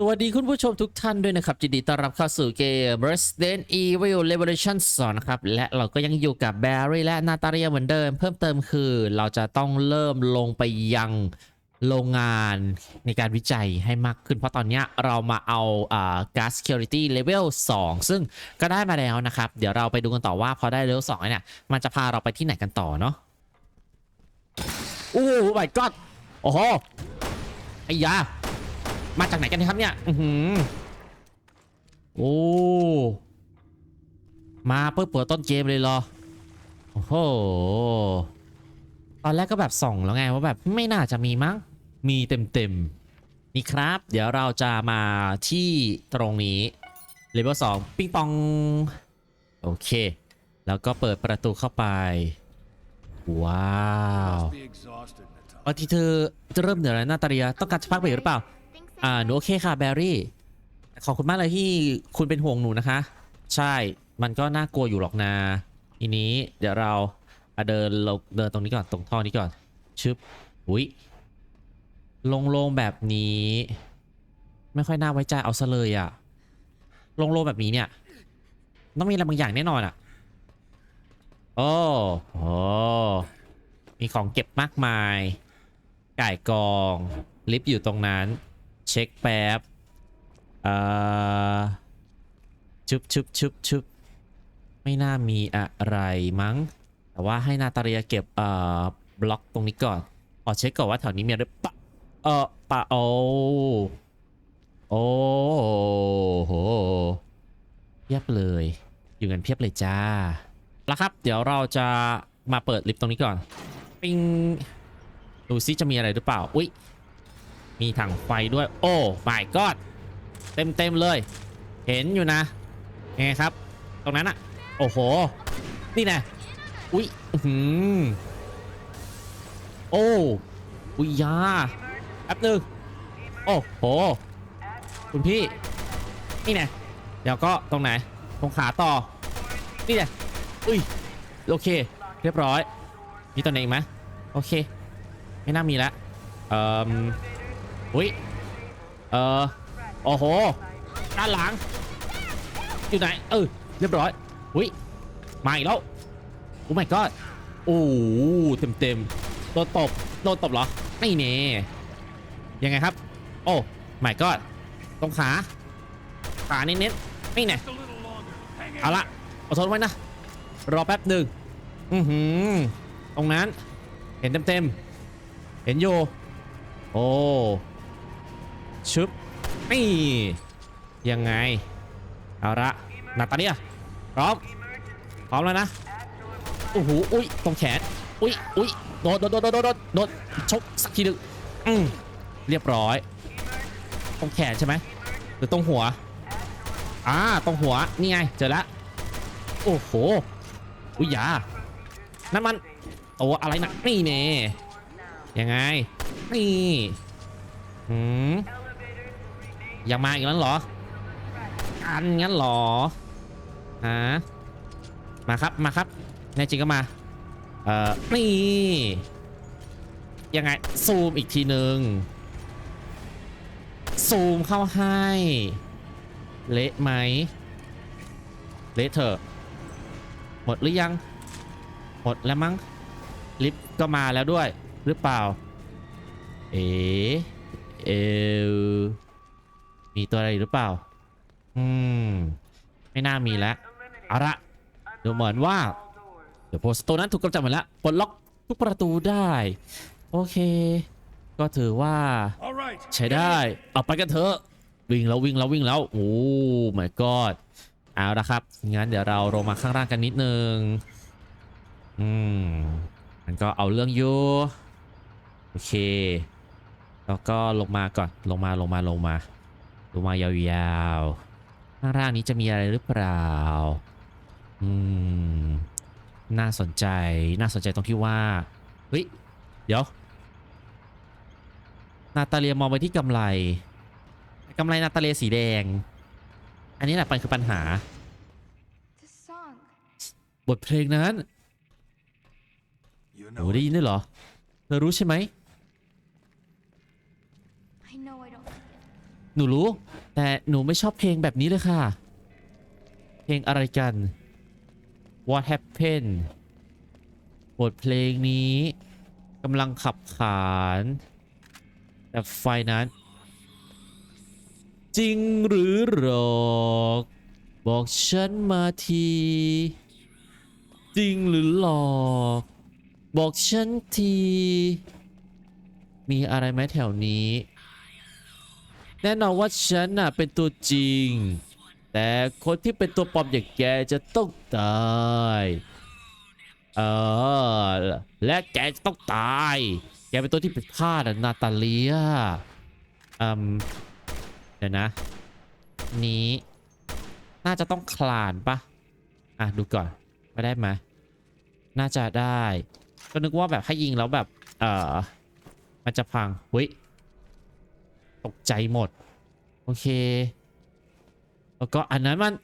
สวัสดีคุณผู้ชมทุกท่านด้วยนะครับยินดีต้อนรับเข้าสู่เกม Resident Evil Revolution 2นะครับ และเราก็ยังอยู่กับแบร์รี่และนาตาเรียเหมือนเดิม เพิ่มเติมคือเราจะต้องเริ่มลงไปยังโรงงานในการวิจัยให้มากขึ้น เพราะตอนนี้เรามาเอาอ่า gas security level 2 ซึ่งก็ได้มาแล้วนะครับ เดี๋ยวเราไปดูกันต่อว่าพอได้ level 2เนี่ยมันจะพาเราไปที่ไหนกันต่อเนาะโอ้โห my god โอ้โหไอ้ยา มาจากไหนกันครับเนี่ย อือหือโอ้ มาเปิดเปิดต้นเกมเลยเหรอ โอ้โห ตอนแรกก็แบบส่องแล้วไงว่าแบบไม่น่าจะมีมั้ง มีเต็มเต็มๆนี่ครับ เดี๋ยวเราจะมาที่ตรงนี้เลเวลสองปิงปอง โอเค แล้วก็เปิดประตูเข้าไป ว้าว Be exhausted, Natasha. บางทีเธอจะเริ่มเหนื่อยแล้วนาตาเลียต้องการจะพักเบรกหรือเปล่า อ่าหนูโอเคค่ะแบรี่ ขอบคุณมากเลยที่คุณเป็นห่วงหนูนะคะ ใช่ มันก็น่ากลัวอยู่หรอกนาทีนี้เดี๋ยวเราอะเดินเดินตรงนี้ก่อนตรงท่อนี้ก่อน ชึบ อุ้ยโลงๆแบบนี้ ไม่ค่อยน่าไว้ใจเอาซะเลยอะโลงๆแบบนี้เนี่ยต้องมีอะไรบางอย่างแน่นอนอะ โอ้โหมีของเก็บมากมาย ไก่กอง ลิฟต์อยู่ตรงนั้น เช็คแป๊บอ่อชุบชุบชุบชุบไม่น่ามีอะไรมั้ง แต่ว่าให้นาตาเรียเก็บเอ่อบล็อกตรงนี้ก่อนขอเช็คก่อนว่าแถวนี้มีอะไรปะเออปะโอโอ้โหเพียบเลย อยู่กันเพียบเลยจ้าแล้วครับ เดี๋ยวเราจะมาเปิดลิฟต์ตรงนี้ก่อน ปิงดูซิจะมีอะไรหรือเปล่า อุ๊ย มีถังไฟด้วย โอ้ my god เต็มเต็มๆเลย เห็นอยู่นะไงครับ ตรงนั้นอะโอ้โห นี่นะอุ๊ยอื้อหือโอ้อุ๊ยยาแป๊บหนึงโอ้โห คุณพี่ นี่ไงเดี๋ยวก็ตรงไหน ตรงขาต่อ นี่ไงอุ้ย โอเค เรียบร้อย มีตัวไหนอีกไหมโอเค ไม่น่ามีล้วเอ่อ อุ้ยเออโอ้โหด้านหลังอยู่ไหนเออเรียบร้อยอุ้ยมาอีกแล้วโอ้ my god โอ้เต็มเต็มโดนตบโดนตบเหรอไม่เน่ยังไงครับ โอ้ my god ตรงขาขาเน้นๆไม่เน่เอาละอดทนไว้นะ รอแป๊บหนึ่งอือหือตรงนั้น เห็นเต็มๆเห็นอยู่โอ้ ชึบนี่ยังไง เอาละนาตาเลียพร้อม พร้อมแล้วนะ โอ้โห อุ้ย ตรงแขน อุ้ย อุ้ย โดดโดดโดดโดดโดดโดดชกสักทีหนึ่งอืมเรียบร้อย ตรงแขนใช่ไหมหรือตรงหัว อ่า ตรงหัว นี่ไง เจอแล้วโอ้โห อุ้ยยา นั่นมันตัวอะไรนะนี่เน่ยังไง นี่หืม ยังมาอีกแล้วเหรอกันงั้นเหรอฮะมาครับมาครับแน่จริงก็มา เอ่อนี่ยังไงซูมอีกทีหนึ่งซูมเข้าให้ เละไหมเละเถอะหมดหรือยัง หมดแล้วมั้งลิฟต์ก็มาแล้วด้วยหรือเปล่า เอ๋เอว มีตัวอะไรหรือเปล่า อืม ไม่น่ามีแล้วเอาละดูเหมือนว่า เดี๋ยวโพสต์ตัวนั้นถูกกำจัดหมดแล้วปลดล็อกทุกประตูได้ โอเค ก็ถือว่า All right. ใช้ได้เอาไปกันเถอะ วิ่งแล้ววิ่งแล้ววิ่งแล้ว โอ้ my god เอาละครับ งั้นเดี๋ยวเราลงมาข้างล่างกันนิดนึง อืม มันก็เอาเรื่องอยู่โอเค แล้วก็ลงมาก่อน ลงมาลงมาลงมา ลงมายาวๆข้างล่างนี้จะมีอะไรหรือเปล่า อืม น่าสนใจ น่าสนใจตรงที่ว่า เฮ้ย เดี๋ยว นาตาเลียมองไปที่กำไรกำไรนาตาเลียสีแดง อันนี้แหละมันคือปัญหา บทเพลงนั้น You หนูได้ยินด้วยเหรอ เธอรู้ใช่ไหม หนูรู้ แต่หนูไม่ชอบเพลงแบบนี้เลยค่ะ เพลงอะไรกัน What happened บทเพลงนี้กำลังขับขาน แต่ไฟนั้น จริงหรือหรอกบอกฉันมาที จริงหรือหลอก บอกฉันที มีอะไรไหมแถวนี้ แน่นอนว่าฉันน่ะเป็นตัวจริง แต่คนที่เป็นตัวปลอมอย่างแกจะต้องตายเออและแกจะต้องตาย แกเป็นตัวที่ผิดพลาดอะนาตาเลียอืมเดี๋ยวนะ นี้ น่าจะต้องคลานปะอะ ดูก่อนไม่ได้ไหมน่าจะได้ ก็นึกว่าแบบให้ยิงแล้วแบบ เออมันจะพังเฮ้ย ตกใจหมด โอเค แล้วก็อันนั้นมัน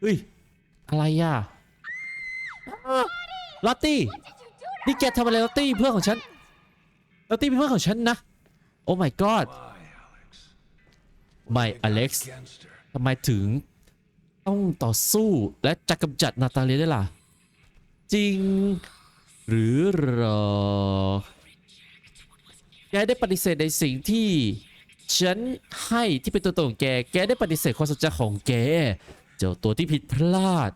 เฮ้ย อะไรอะอ้าวลอตตี้นี่แกทำอะไรลอตตี้เพื่อนของฉันลอตตี้เป็นเพื่อนของฉันนะ โอ้ my god Why, Alex? ไม่อเล็กซ์ทำไมถึงต้องต่อสู้และจะกำจัดนาตาเลียได้ล่ะ จริง หรือหรอ แกได้ปฏิเสธในสิ่งที่ฉันให้ที่เป็นตัวตนของแก แกได้ปฏิเสธความสนใจของแก เจ้าตัวที่ผิดพลาด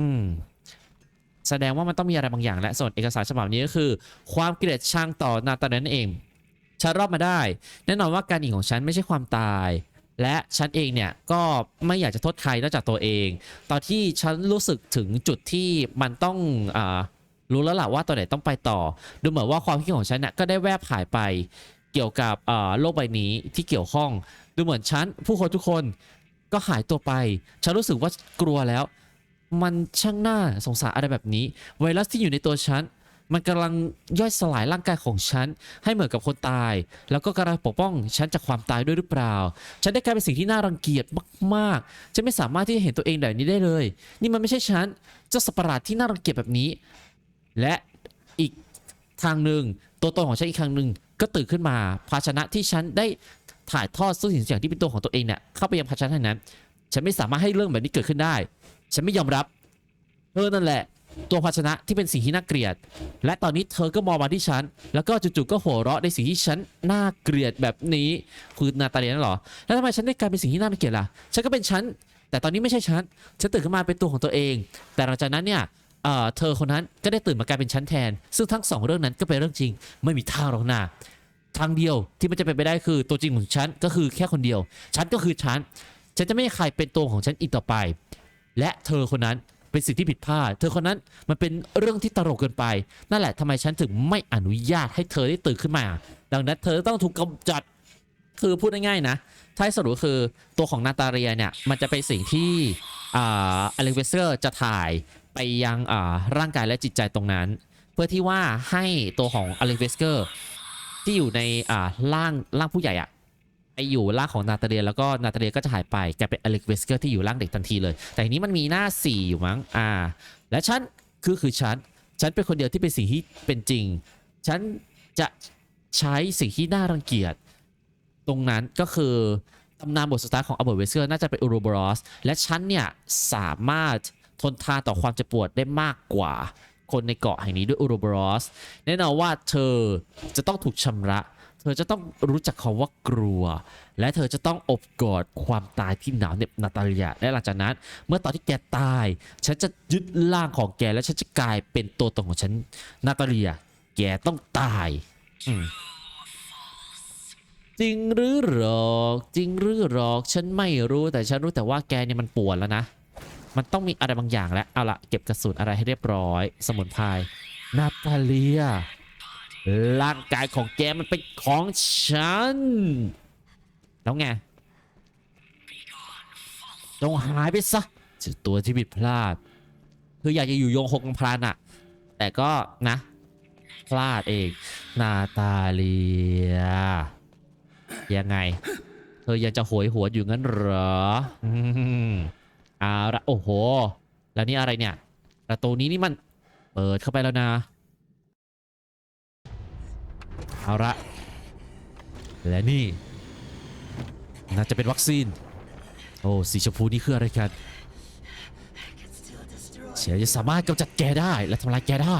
อืม แสดงว่ามันต้องมีอะไรบางอย่างและส่วนเอกสารฉบับนี้ก็คือ ความเกลียดชังต่อนาตานั่นเอง ฉันรอดมาได้ แน่นอนว่าการหนีของฉันไม่ใช่ความตาย และฉันเองเนี่ยก็ไม่อยากจะโทษใครนอกจากตัวเอง ตอนที่ฉันรู้สึกถึงจุดที่มันต้องอา รู้แล้วล่ะว่าตัวไหนต้องไปต่อ ดูเหมือนว่าความคิดของฉันเนี่ยก็ได้แวบหายไป เกี่ยวกับโลกใบนี้ที่เกี่ยวข้อง ดูเหมือนฉันผู้คนทุกคนก็หายตัวไป ฉันรู้สึกว่ากลัวแล้ว มันช่างน่าสงสารอะไรแบบนี้ ไวรัสที่อยู่ในตัวฉันมันกำลังย่อยสลายร่างกายของฉัน ให้เหมือนกับคนตาย แล้วก็กำลังปกป้องฉันจากความตายด้วยหรือเปล่า ฉันได้กลายเป็นสิ่งที่น่ารังเกียจมากๆฉันไม่สามารถที่จะเห็นตัวเองแบบนี้ได้เลย นี่มันไม่ใช่ฉันเจ้าสัตว์ปหลาดที่น่ารังเกียจแบบนี้ และอีกทางหนึ่งตัวตนของฉันอีกครั้งหนึ่งก็ตื่นขึ้นมาภาชนะที่ฉันได้ถ่ายทอดซึ่งสิ่งอย่างที่เป็นตัวของตัวเองเนี่ยเข้าไปยังภาชนะนั้น ฉันไม่สามารถให้เรื่องแบบนี้เกิดขึ้นได้ ฉันไม่ยอมรับเธอนั่นแหละ ตัวภาชนะที่เป็นสิ่งที่น่าเกลียด และตอนนี้เธอก็มองมาที่ฉัน แล้วก็จู่ๆก็หัวเราะในสิ่งที่ฉันน่าเกลียดแบบนี้คือนาตาเลียนั่นหรอแล้วทำไมฉันได้กลายเป็นสิ่งที่น่าเกลียดล่ะฉันก็เป็นฉันแต่ตอนนี้ไม่ใช่ฉันฉันตื่นขึ้นมาเป็นตัวของตัวเอง แต่หลังจากนั้นเนี่ย เธอคนนั้นก็ได้ตื่นมากลายเป็นฉันแทน ซึ่งทั้งสองเรื่องนั้นก็เป็นเรื่องจริง ไม่มีทางหรอกนะทางเดียวที่มันจะเป็นไปได้คือตัวจริงของฉันก็คือแค่คนเดียว ฉันก็คือฉัน ฉันจะไม่ให้ใครเป็นตัวของฉันอีกต่อไป และเธอคนนั้นเป็นสิ่งที่ผิดพลาด เธอคนนั้นมันเป็นเรื่องที่ตลกเกินไป นั่นแหละทำไมฉันถึงไม่อนุญาตให้เธอได้ตื่นขึ้นมา ดังนั้นเธอต้องถูกกำจัด คือพูดง่ายๆนะท้ายสรุปคือตัวของนาตาเรียเนี่ยมันจะเป็นสิ่งที่อ่าอเล็กเวสเซอร์จะถ่าย ไปยังอ่าร่างกายและจิตใจตรงนั้น เพื่อที่ว่าให้ตัวของอเล็กเวสเกอร์ที่อยู่ในอ่าร่างร่างผู้ใหญ่อะไปอยู่ร่างของนาตาเลียแล้วก็นาตาเลียก็จะหายไปกลายเป็นอเล็กเวสเกอร์ที่อยู่ร่างเด็กทันทีเลย แต่ทีนี้มันมีหน้า 4 อยู่มั้งอ่า และฉันคือคือฉันฉันเป็นคนเดียวที่เป็นสิ่งที่เป็นจริง ฉันจะใช้สิ่งที่น่ารังเกียจตรงนั้นก็คือตำนานบทสุดท้ายของอัลเบิร์ตเวสเกอร์น่าจะเป็นอูโรบรอสและฉันเนี่ยสามารถ ทนทานต่อความเจ็บปวดได้มากกว่า คนในเกาะแห่งนี้ด้วยอูโรบรอสแน่นอนว่าเธอจะต้องถูกชำระ เธอจะต้องรู้จักคำว่ากลัว และเธอจะต้องอบกอดความตายที่หนาวเหน็บนาตาเลียและหลังจากนั้น เมื่อตอนที่แกตาย ฉันจะยึดร่างของแกและฉันจะกลายเป็นตัวตนของฉันนาตาเลียแกต้องตายจริงหรือหรอกจริงหรือหรอก ฉันไม่รู้แต่ฉันรู้แต่ว่าแกเนี่ยมันปวดแล้วนะ มันต้องมีอะไรบางอย่างแล้วเอาละเก็บกระสุนอะไรให้เรียบร้อย สมุนไพรนาตาเลียร่างกายของแกมันเป็นของฉัน แล้วไงจงหายไปซะเจ้าตัวที่ผิดพลาด คืออยากจะอยู่โยงคงพลานอะแต่ก็นะ พลาดเองนาตาเลีย ยังไง เธอยังจะโหยหวอยู่งั้นเหรอ อืมเอาละโอ้โห แล้วนี่อะไรเนี่ย ประตูนี้นี่มัน เปิดเข้าไปแล้วนะ เอาละ และนี่ น่าจะเป็นวัคซีน โอ้ สีชมพูนี่คืออะไรกันฉันจะสามารถกำจัดแกได้และทำลายแกได้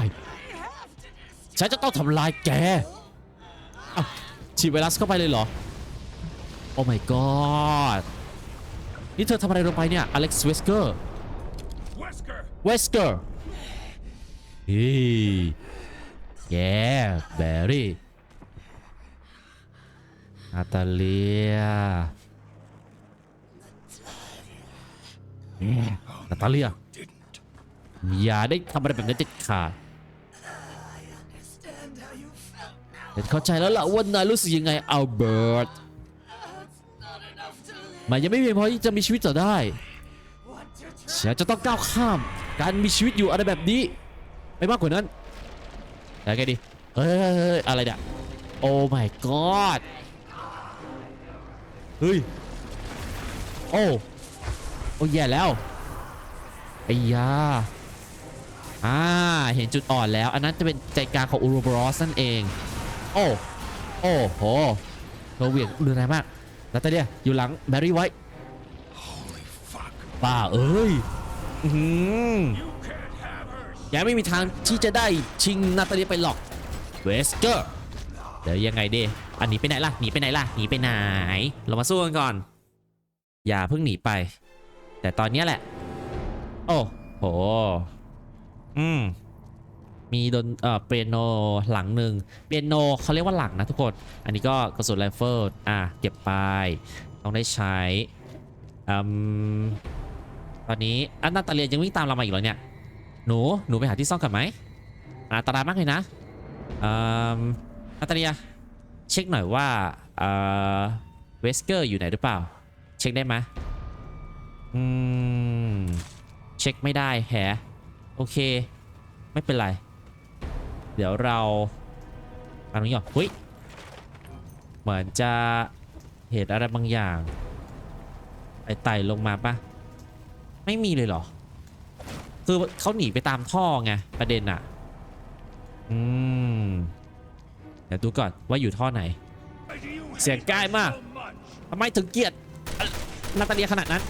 ฉันจะต้องทำลายแกฉีดไวรัสเข้าไปเลยเหรอ โอ้ my god นี่เธอทำอะไรลงไปเนี่ย อเล็กซ์เวสเกอร์ Wesker! เวสเกอร์เฮ้ยแย่แบรี่นาตาเลียนาตาเลีย Didn't. อย่าได้ทำอะไรแบบนั้นเด็ดขาดฉันเข้าใจแล้วล่ะว่านายรู้สึกยังไงอัลเบิร์ต มันยังไม่เพียงพอที่จะมีชีวิตต่อได้ฉันจะต้องก้าวข้าม การมีชีวิตอยู่อะไรแบบนี้ไปมากกว่านั้นได้ไงดีเฮ้ยอะไรเนี่ยโอ้ my god เฮ้ยโอ้โอ้แย่แล้วไอ้ยาอ่าเห็นจุดอ่อนแล้ว อันนั้นจะเป็นใจกลางของอูโรบรอสนั่นเอง โอ้โอ้โหเธอเหวี่ยงรุนแรงมาก นาตาเลียอยู่หลังแบรี่ไว้ Holy fuck. ป้าเอ้ยอื้อหือ You can't have her. ยังไม่มีทางที่จะได้ชิงนาตาเลียไปหรอกเวสเกอร์เดี๋ยวยังไงดีอันหนีไปไหนล่ะหนีไปไหนล่ะหนีไปไหน เรามาสู้กันก่อน อย่าเพิ่งหนีไป แต่ตอนเนี้ยแหละ โอ้โห อืม มีดนเอ่อเปียโนหลังหนึ่งเปียโนเขาเรียกว่าหลังนะทุกคน อันนี้ก็กระสุนไรเฟิลอะเก็บไปต้องได้ใช้อืมตอนนี้อันนาตาเลียยังวิ่งตามเรามาอีกเหรอเนี่ย หนูหนูไปหาที่ซ่อนกันไหมอันตรายมากเลยนะอืมนาตาเลียเช็คหน่อยว่าเอ่อเวสเกอร์อยู่ไหนหรือเปล่า เช็คได้ไหมอืมเช็คไม่ได้แฮโอเค ไม่เป็นไร เดี๋ยวเราอันนี้ก่อนหุ้ยเหมือนจะเห็นอะไรบางอย่างไอไต่ลงมาปะไม่มีเลยเหรอ คือเขาหนีไปตามท่อไงประเด็นอะอืมเดี๋ยวดูก่อนว่าอยู่ท่อไหน เสียงใกล้มากทำไมถึงเกลียดนาตาเลียขนาดนั้น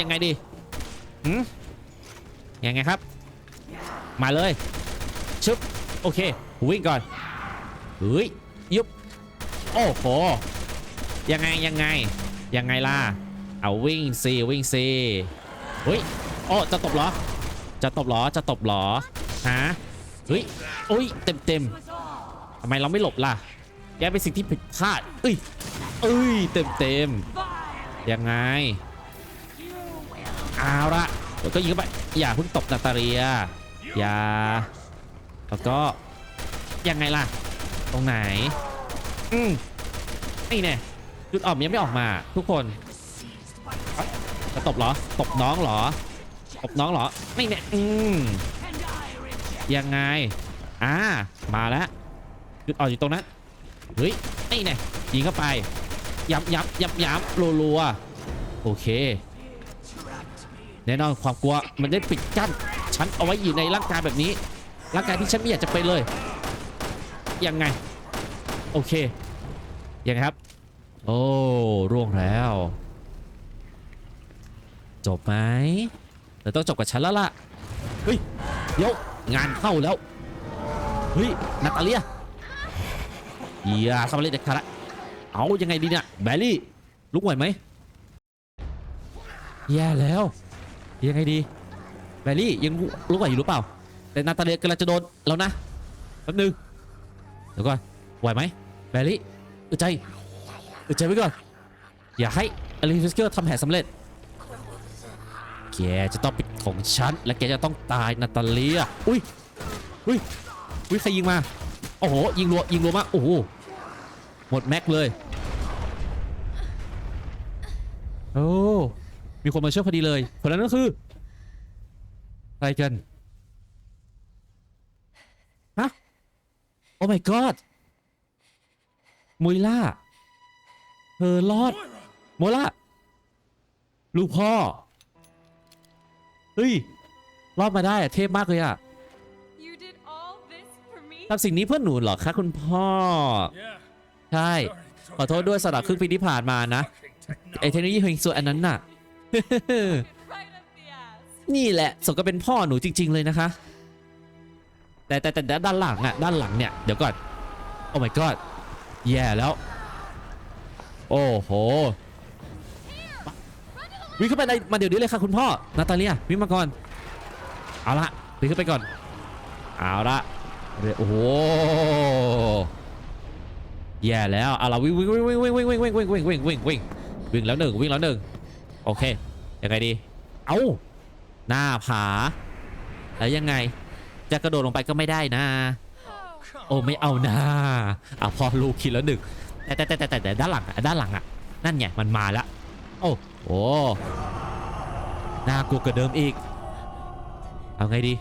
ยังไงดีหืมยังไงครับ มาเลยชึบ โอเค วิ่งก่อนเฮ้ยยุบโอ้โหยังไงยังไงยังไงล่ะเอาวิ่งสิวิ่งสิเฮ้ยโอ้จะตบเหรอ จะตบเหรอจะตบเหรอฮะเฮ้ยโอ้ยเต็มเต็มทำไมเราไม่หลบล่ะแกเป็นสิ่งที่ผิดพลาดเอ้ยเอ้ยเต็มเต็มยังไงเอาละเดี๋ยวก็ยิงเข้าไปอย่าเพิ่งตบนาตาเรียอย่า แล้วก็ยังไงล่ะ ตรงไหน อืมนี่แน่จุดอ่อนยังไม่ออกมาทุกคนเอ้ยจะตบเหรอ ตบน้องเหรอ ตบน้องเหรอ ไม่แน่อืมยังไง อ่า มาแล้วจุดอ่อนอยู่ตรงนั้น เฮ้ย นี่แน่ยิงเข้าไปย้ำย้ำย้ำย้ำรัวๆ โอเค แน่นอนความกลัวมันได้ปิดกั้น ฉันเอาไว้อยู่ในร่างกายแบบนี้ ร่างกายที่ฉันไม่อยากจะไปเลย ยังไง โอเค ยังไงครับ โอ้ร่วงแล้ว จบไหมเดี๋ยวต้องจบกับฉันแล้วล่ะ เฮ้ย เดี๋ยว งานเข้าแล้ว เฮ้ย นาตาเลียอย่าสำเร็จเด็ดขาดละเอายังไงดีเนี่ยแบลลี่ลุกไหวไหมแย่แล้ว ยังไงดีแบลลี่ยังลุกไหวอยู่หรือเปล่า แต่นาตาเลียกำลังจะโดนแล้วนะแป๊บนึงเดี๋ยวก่อนไหวไหมแบลลี่อึดใจอึดใจไว้ก่อนอย่าให้อลิฟิสเกอร์ทำแผนสำเร็จแกจะต้องเป็นของฉันและแกจะต้องตายนาตาเลียอุ้ยอุ้ยอุ้ยใครยิงมาโอ้โหยิงรัวยิงรัวมากโอ้โหหมดแม็กเลยโอ้มีคนมาช่วยพอดีเลยคนนั้นก็คือใครกัน ฮะ โอ้ my god มุยล่าเธอรอดโมล่าลูกพ่อ เฮ้ย รอดมาได้อะเทพมากเลยอะ You did all this for me? ทำสิ่งนี้เพื่อหนูเหรอคะคุณพ่อ Yeah. ใช่ Sorry, ขอโทษด้วยสำหรับครึ่งปีที่ผ่านมานะ Fucking ไอ้เทคโนโลยีเฮงซวยอันนั้นน่ะ Right up the ass. นี่แหละ สมก็เป็นพ่อหนูจริง ๆ เลยนะคะ แต่แต่แต่ด้านหลังอะด้านหลังเนี่ยเดี๋ยวก่อนโอ้ my god แย่แล้ว โอ้โหวิ่งขึ้นไปในมาเดี๋ยวนี้เลยค่ะคุณพ่อนาตาเลียวิ่งมาก่อนเอาละวิ่งขึ้นไปก่อนเอาละโอ้โหแย่แล้วเอาละวิ่งวิ่งวิ่งวิ่งวิ่งวิ่งวิ่งวิ่งวิ่งวิ่งวิ่งวิ่งวิ่งแล้วหนึ่งวิ่งแล้วหนึ่งโอเคยังไงดี เอ้าหน้าผาแล้วยังไง จะกระโดดลงไปก็ไม่ได้นะ โอ้ไม่เอานะอะพอลูกคิดแล้วหนึ่งแต่แต่แต่แต่แต่แต่ด้านหลังอะด้านหลังอะนั่นไงมันมาแล้วโอ้โหน่ากลัวกว่าเดิมอีก เอาไงดี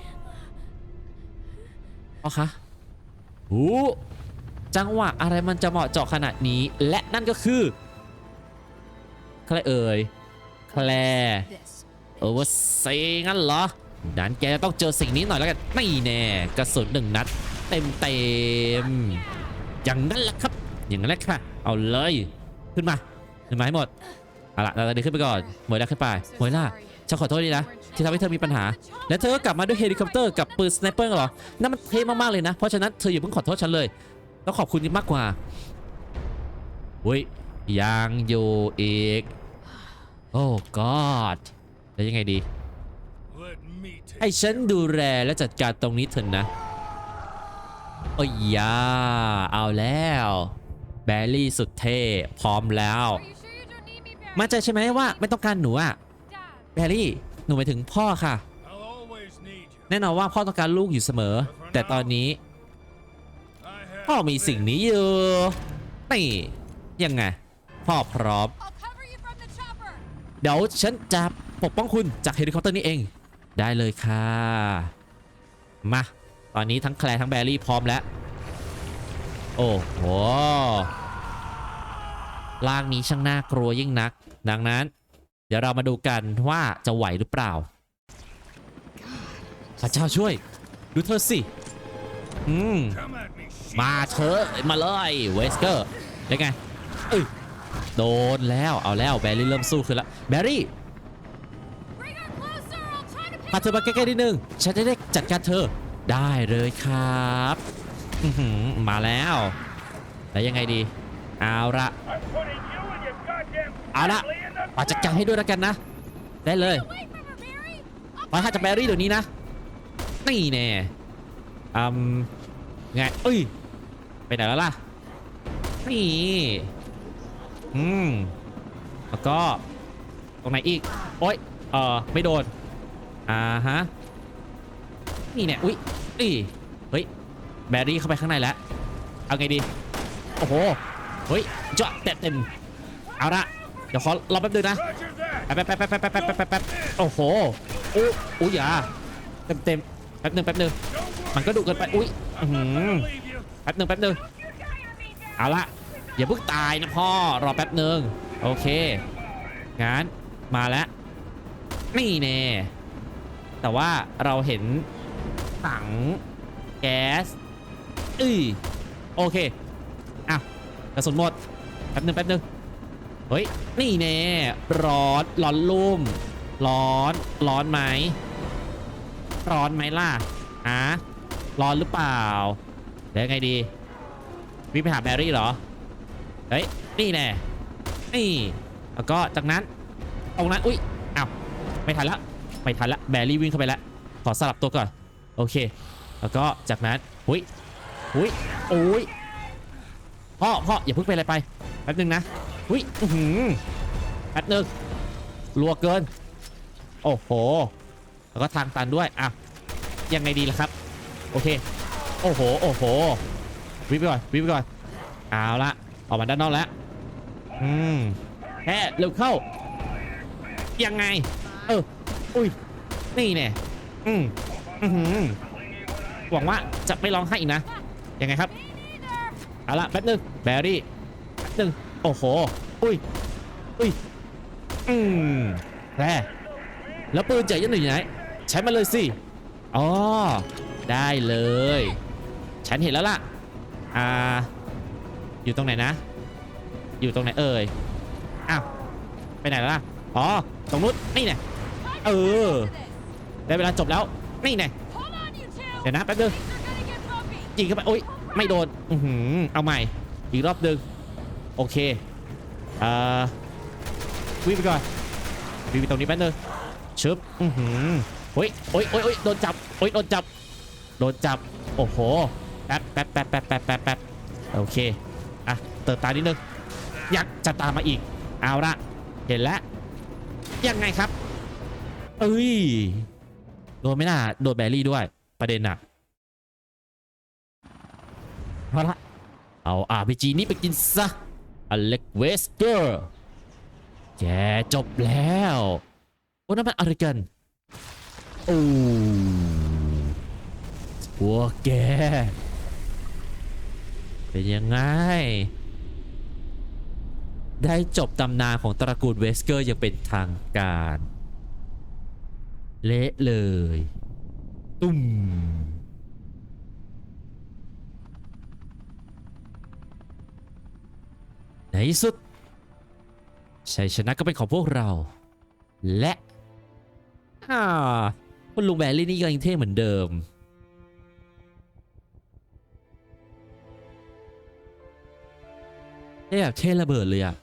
พ่อคะโอ้จังหวะอะไรมันจะเหมาะเจาะขนาดนี้ และนั่นก็คือใครเอ่ยแคลร์ This. เออว่าเซงั้นเหรอ นั้นแกจะต้องเจอสิ่งนี้หน่อยแล้วกันนี่แน่กระสุนหนึ่งนัด เต็มเต็มๆอย่างนั้นแหละครับ อย่างนั้นแหละค่ะ เอาเลยขึ้นมาขึ้นมาให้หมดเอาล่ะเราเดินขึ้นไปก่อนมวยล่าขึ้นไปมวยล่าฉันขอโทษดีนะ ที่ทำให้เธอมีปัญหา และเธอก็กลับมาด้วยเฮลิคอปเตอร์กับปืนสไนเปอร์เหรอนั่นมันเท่มากๆเลยนะ เพราะฉะนั้นเธออย่าเพิ่งขอโทษฉันเลยต้องขอบคุณมากกว่าอุ้ยยังอยู่อีก โอ้ god แล้วยังไงดี ให้ฉันดูแลและจัดการตรงนี้เถอะนะ โอ้ยยาเอาแล้ว แบลลี่สุดเท่ พร้อมแล้วมั่นใจใช่ไหมว่าไม่ต้องการหนูอะแบลลี่ หนูหมายถึงพ่อค่ะ แน่นอนว่าพ่อต้องการลูกอยู่เสมอ แต่ตอนนี้ พ่อมีสิ่งนี้อยู่นี่ยังไง พ่อพร้อม เดี๋ยวฉันจะปกป้องคุณจากเฮลิคอปเตอร์นี้เอง ได้เลยค่ะ มา ตอนนี้ทั้งแคลร์ทั้งแบรี่พร้อมแล้ว โอ้โหล่างนี้ช่างน่ากลัวยิ่งนัก ดังนั้น เดี๋ยวเรามาดูกันว่าจะไหวหรือเปล่าพระเจ้าช่วย ดูเธอสิ อืม มาเถอมาเลยเวสเกอร์เป็นไงเอ้ยโดนแล้วเอาแล้วแบรี่เริ่มสู้ขึ้นแล้วแบรี่ พาเธอมาใกล้ๆนิดนึงฉันจะได้จัดการเธอได้เลยครับมาแล้วแล้วยังไงดี เอาละเอาละ family in the มาจัดการให้ด้วยแล้วกันนะ ได้เลย Away from her, Barry. I'll มาถ้าจะแบรี่เดี๋ยวนี้นะนี่แน่อืมไงเอ้ยไปไหนแล้วล่ะนี่อืมแล้วก็ตรงไหนอีกโอ๊ยเออไม่โดน อ่าฮะ นี่เนี่ย อุ้ยอีเฮ้ย แบรี่เข้าไปข้างในแล้ว เอาไงดี โอ้โห เฮ้ยจอดเต็มเอาละเดี๋ยวขอรอแป๊บนึงนะ แป๊บแป๊บแป๊บแป๊บแป๊บป๊ปโอ้โหอุ้อุ้ยอย่าเต็มเต็มแป๊บนึงแป๊บนึงมันก็ดุเกินไป อุ้ยแป๊บนึงแป๊บนึงเอาละอย่าเพิ่งตายนะพ่อ รอแป๊บนึง โอเค งั้น มาแล้ว นี่แน่ แต่ว่าเราเห็นถังแก๊สอือโอเคอ้าวกระสุนหมดแป๊บหนึ่งแป๊บหนึ่งเฮ้ย นี่แน่ร้อนร้อนลุ่ม ร้อน ร้อนไหม ร้อนไหมล่ะอะร้อนหรือเปล่าแล้วไงดีวิ่งไปหาแบรี่เหรอ เฮ้ย นี่แน่นี่ แล้วก็จากนั้น ตรงนั้น อุ้ยอ้าวไม่ทันและ ไม่ทันละแบรี่วิ่งเข้าไปแล้วขอสลับตัวก่อน โอเค แล้วก็จากนั้นอุ้ยอุ้ยโอ้ยพ่อพ่ออย่าเพิ่งไปอะไรไปแป๊บนึงนะอุ้ยอือหือแป๊บนึงรัวเกิน โอ้โห แล้วก็ทางตันด้วยอะยังไงดีล่ะครับ โอเค โอ้โห โอ้โห วิ่งไปก่อน วิ่งไปก่อน เอาละออกมาด้านนอกแล้ว อืมแค่เร็วเข้า ยังไง เออ อุ้ย นี่แน่อืมอือหือหวังว่าจะไม่ร้องไห้อีกนะ ยังไงครับ เอาละแป๊บนึงแบรี่แป๊บนึงโอ้โห อุ้ย อุ้ย อืมแร่แล้วปืนเจ๋ยันหนึ่งอยู่ไหน ใช้มาเลยสิ อ๋อ ได้เลย ฉันเห็นแล้วล่ะ อ่า อยู่ตรงไหนนะ อยู่ตรงไหนเอ่ย อ้าว ไปไหนแล้วล่ะ อ๋อ ตรงนู้นนี่ไง Time Ừ. to get after this. ได้เวลาจบแล้ว นี่ไงเดี๋ยวนะแป๊บนึงยิงเข้าไปโอ๊ยไม่โดนอือหือเอาใหม่ อีกรอบหนึ่งโอเคเอ่อวิ่งไปก่อนวิ่งไปตรงนี้แป๊บนึงชึบอือหือโอ้ยโอ้ยโอ้ยโอ้ยโดนจับโอ้ยโดนจับโดนจับโอ้โหแป๊บแป๊บแป๊บแป๊บแป๊บแป๊บแป๊บโอเคอะเติมตานิดนึงยักษ์จะตามมาอีก เอาละเห็นแล้วยังไงครับ เอ้ย โดนไม่น่า โดนแบรี่ด้วย ประเด็นอะเอาละเอา RPG นี้ไปกินซะอเล็กเวสเกอร์แกจบแล้ว โอ้นั่นมันอะไรกัน โอ้พวกแก เป็นยังไง ได้จบตำนานของตระกูลเวสเกอร์อย่างเป็นทางการ เละเลย ตุ้มในสุดชัยชนะก็เป็นของพวกเรา และอ่าคุณลุงแบรรี่นี่ก็ยังเท่เหมือนเดิม เท่แบบเท่ระเบิดเลยอะ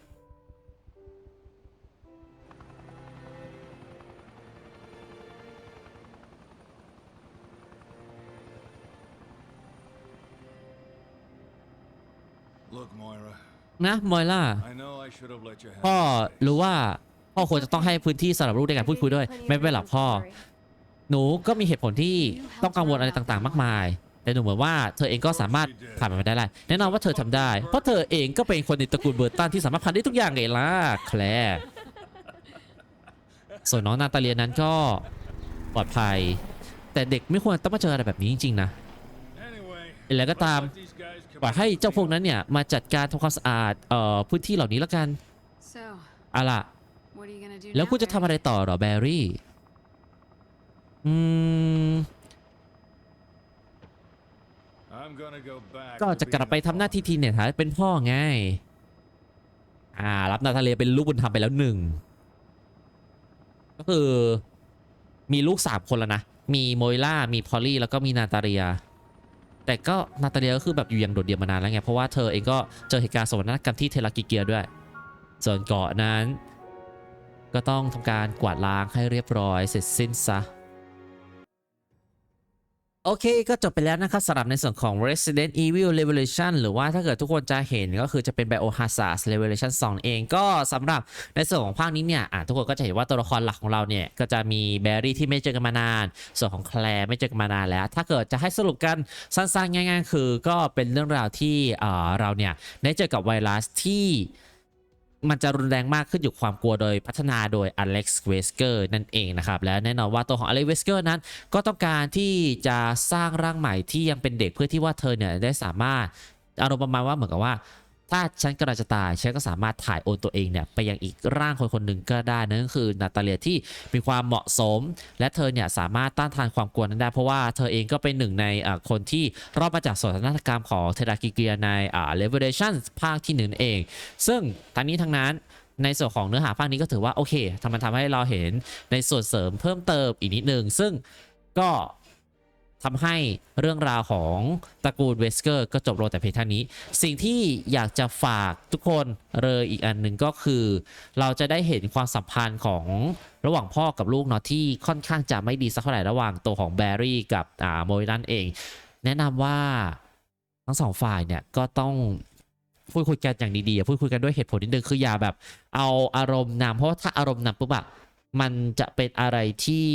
นะมอยล่า I know I should have let you have พ่อ your space. รู้ว่าพ่อควรจะต้องให้พื้นที่สำหรับลูกในการพูดคุยด้วย ไม่เป็นหรอกพ่อ หนูก็มีเหตุผลที่ต้องกังวลอะไรต่างๆ มากมาย แต่หนูเหมือนว่าเธอเองก็สามารถผ่านมันไปได้แหละแน่นอนว่าเธอทำได้ เพราะเธอเองก็เป็นคนในตระกูลเบอร์ตันที่สามารถผ่านได้ทุกอย่างไงล่ะแคลร์ส่วนน้องนาตาเลียนั้นก็ปลอดภัย แต่เด็กไม่ควรต้องมาเจออะไรแบบนี้จริงๆนะ Anyway, อะไรก็ตาม let's let these guys come ปล่อยให้เจ้าพวกนั้นเนี่ยมาจัดการทำความสะอาดเอ่อพื้นที่เหล่านี้แล้วกัน So, เอาล่ะ what are you gonna do แล้ว now, คุณจะทำ Barry? อะไรต่อเหรอแบรี่อืม I'm gonna go back ก็ to จะกลับ being ไป a ทำหน้าที่ father. ทีเนี่ยฐานะเป็นพ่อไง อ่า รับนาทาเลียเป็นลูกบุญธรรมไปแล้วหนึ่ง ก็คือ มีลูกสามคนแล้วนะ มีโมยล่า มีพอลลี่ แล้วก็มีนาตาเลีย แต่ก็นาตาเลียก็คือแบบอยู่อย่างโดดเดี่ยวมานานแล้วไง เพราะว่าเธอเองก็เจอเหตุการณ์สวรรคกรรมที่เทลากิเกียด้วย ส่วนเกาะนั้น ก็ต้องทำการกวาดล้างให้เรียบร้อยเสร็จสิ้นซะ โอเคก็จบไปแล้วนะครับสำหรับในส่วนของ Resident Evil Revelation หรือว่าถ้าเกิดทุกคนจะเห็นก็คือจะเป็น Biohazard Revelation 2 เองก็สำหรับในส่วนของภาคนี้เนี่ยทุกคนก็จะเห็นว่าตัวละครหลักของเราเนี่ยก็จะมีแบรี่ที่ไม่เจอกันมานาน ส่วนของแคลร์ไม่เจอกันมานานแล้ว ถ้าเกิดจะให้สรุปกันสั้นๆง่าย ๆ คือก็เป็นเรื่องราวที่เราเนี่ยได้เจอกับไวรัสที่ มันจะรุนแรงมากขึ้นอยู่ความกลัวโดยพัฒนาโดยอเล็กซ์เวสเกอร์นั่นเองนะครับ และแน่นอนว่าตัวของอเล็กซ์เวสเกอร์นั้น ก็ต้องการที่จะสร้างร่างใหม่ที่ยังเป็นเด็กเพื่อที่ว่าเธอเนี่ยได้สามารถอารมณ์ประมาณว่าเหมือนกับว่า ถ้าฉันกำลังจะตายฉันก็สามารถถ่ายโอนตัวเองเนี่ยไปยังอีกร่างคนคนหนึ่งก็ได้นั่นก็คือนาตาเลียที่มีความเหมาะสม และเธอเนี่ยสามารถต้านทานความกลัวนั้นได้ เพราะว่าเธอเองก็เป็นหนึ่งในคนที่รอดมาจากสถานกรรมของเทรากิเกียในอ่า Revelation ภาคที่หนึ่งเอง ซึ่งทั้งนี้ทั้งนั้นในส่วนของเนื้อหาภาคนี้ก็ถือว่าโอเคทำมันทำให้เราเห็นในส่วนเสริมเพิ่มเติมอีกนิดนึงซึ่งก็ ทำให้เรื่องราวของตระกูลเวสเกอร์ก็จบลงแต่เพียงเท่านี้ สิ่งที่อยากจะฝากทุกคนเลยอีกอันหนึ่งก็คือ เราจะได้เห็นความสัมพันธ์ของระหว่างพ่อกับลูกเนาะที่ค่อนข้างจะไม่ดีสักเท่าไหร่ระหว่างตัวของแบร์รี่กับอ่าโมยนันเอง แนะนำว่าทั้งสองฝ่ายเนี่ยก็ต้องพูดคุยกันอย่างดีๆพูดคุยกันด้วยเหตุผลนิดนึงคืออย่าแบบ เอาอารมณ์นำเพราะว่าถ้าอารมณ์นำปุ๊บอะมันจะเป็นอะไรที่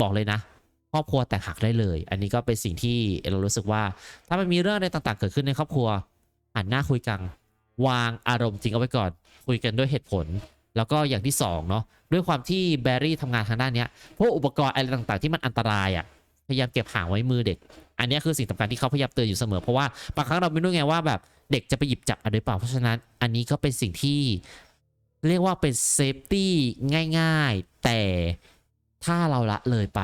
บอกเลยนะ ครอบครัวแตกหักได้เลย อันนี้ก็เป็นสิ่งที่เรารู้สึกว่า ถ้ามันมีเรื่องอะไรต่างๆ เกิดขึ้นในครอบครัวหันหน้าคุยกัน วางอารมณ์จริงเอาไว้ก่อน คุยกันด้วยเหตุผล แล้วก็อย่างที่สองเนาะด้วยความที่แบรรี่ทำงานทางด้านนี้พวกอุปกรณ์อะไรต่างๆ ที่มันอันตรายอะ่ะพยายามเก็บห่างไว้มือเด็ก อันนี้คือสิ่งสำคัญที่เขาพยายามเตือนอยู่เสมอ เพราะว่าบางครั้งเราไม่รู้ไงว่าแบบเด็กจะไปหยิบจับอะไรเปล่า เพราะฉะนั้นอันนี้ก็เป็นสิ่งที่เรียกว่าเป็นเซฟตี้ง่าย ๆ แต่ถ้าเราละเลยไป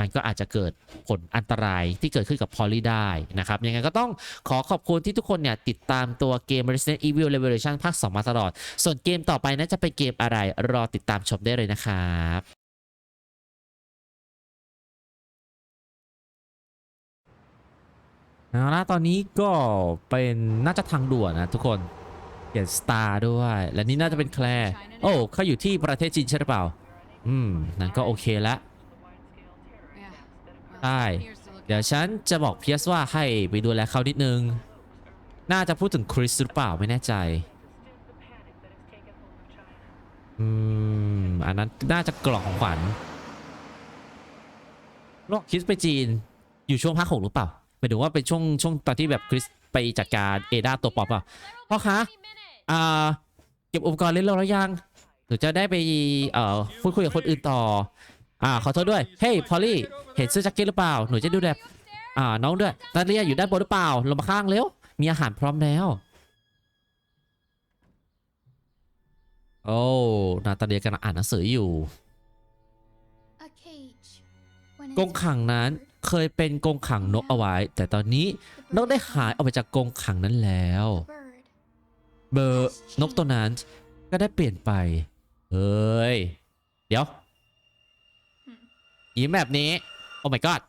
มันก็อาจจะเกิดผลอันตรายที่เกิดขึ้นกับพอลลี่ได้นะครับยังไงก็ต้องขอขอบคุณที่ทุกคนเนี่ยติดตามตัวเกม Resident Evil Revelation ภาค 2 มาตลอด ส่วนเกมต่อไปน่าจะเป็นเกมอะไรรอติดตามชมได้เลยนะครับเอาละตอนนี้ก็เป็นน่าจะทางด่วนนะทุกคนเขียนสตาร์ด้วย และนี่น่าจะเป็นแคลร์โอ้เขาอยู่ที่ประเทศจีนใช่หรือเปล่า อืม นั่นก็โอเคละ Yeah. Well, Hi. here's to look เดี๋ยวฉันจะบอกเพียสว่าให้ไปดูแลเขานิดนึง น่าจะพูดถึงคริสหรือเปล่าไม่แน่ใจ อืม อันนั้นน่าจะกล่องของขวัญโลกคริสไปจีน อยู่ช่วงภาคหกหรือเปล่าหมายถึงว่าเป็นช่วงช่วงตอนที่แบบคริสไปจัดการเอดาตัวปอบเปล่าพ่อคะอ่าเก็บอุปกรณ์เล่นแล้วหรือยังหนูจะได้ไปเอ่อพูดคุยกับคนอื่นต่อ อ่าขอโทษด้วย เฮ้ยพอลลี่เห็นเสื้อแจ็คเก็ตหรือเปล่า หนูจะดูแลอ่าน้องด้วยนาเรียอยู่ด้านบนหรือเปล่า ลงมาข้างเร็ว มีอาหารพร้อมแล้ว โอ้นาตาเลียกำลังอ่านหนังสืออยู่ กรงขังนั้นเคยเป็นกรงขังนกเอาไว้ แต่ตอนนี้นกได้หายออกไปจากกรงขังนั้นแล้ว เบอร์นกตัวนั้นก็ได้เปลี่ยนไป เฮ้ย เดี๋ยว ยิ้มแบบนี้ โอ้ my god